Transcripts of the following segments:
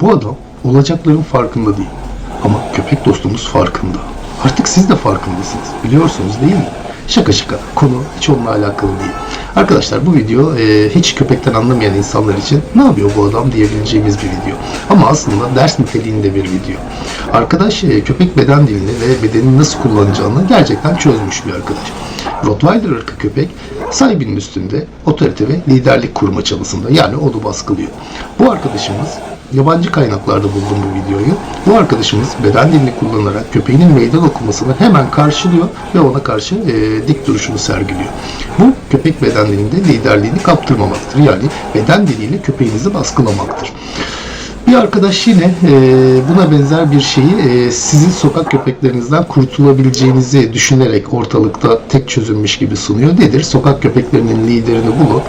Bu adam olacakların farkında değil. Ama köpek dostumuz farkında. Artık siz de farkındasınız. Biliyorsunuz değil mi? Şaka şaka. Konu hiç onunla alakalı değil. Arkadaşlar bu video e, hiç köpekten anlamayan insanlar için ne yapıyor bu adam diyebileceğimiz bir video. Ama aslında ders niteliğinde bir video. Arkadaş e, köpek beden dilini ve bedenini nasıl kullanacağını gerçekten çözmüş bir arkadaş. Rottweiler ırkı köpek sahibinin üstünde otorite ve liderlik kurma çabasında yani onu baskılıyor. Bu arkadaşımız yabancı kaynaklarda buldum bu videoyu. Bu arkadaşımız beden dilini kullanarak köpeğinin meydan okumasını hemen karşılıyor ve ona karşı e, dik duruşunu sergiliyor. Bu köpek beden dilinde liderliğini kaptırmamaktır. Yani beden diliyle köpeğinizi baskılamaktır. Bir arkadaş yine e, buna benzer bir şeyi e, sizin sokak köpeklerinizden kurtulabileceğinizi düşünerek ortalıkta tek çözülmüş gibi sunuyor. Nedir? Sokak köpeklerinin liderini bulun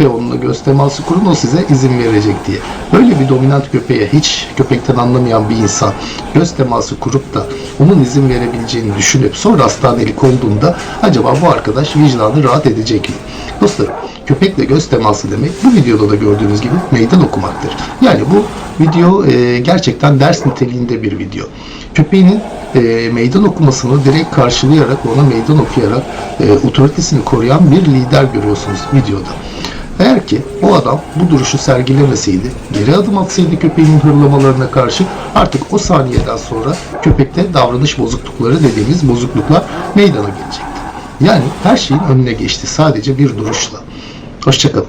ve onunla göz teması kurun o size izin verecek diye. Böyle bir dominant köpeğe hiç köpekten anlamayan bir insan göz teması kurup da onun izin verebileceğini düşünüp sonra hastanelik olduğunda acaba bu arkadaş vicdanı rahat edecek mi? Dostlarım köpekle göz teması demek bu videoda da gördüğünüz gibi meydan okumaktır. Yani bu video e, gerçekten ders niteliğinde bir video. Köpeğinin e, meydan okumasını direkt karşılayarak ona meydan okuyarak e, otoritesini koruyan bir lider görüyorsunuz videoda. Eğer ki o adam bu duruşu sergilemeseydi, geri adım atsaydı köpeğin hırlamalarına karşı artık o saniyeden sonra köpekte davranış bozuklukları dediğimiz bozukluklar meydana gelecekti. Yani her şeyin önüne geçti sadece bir duruşla. Hoşçakalın.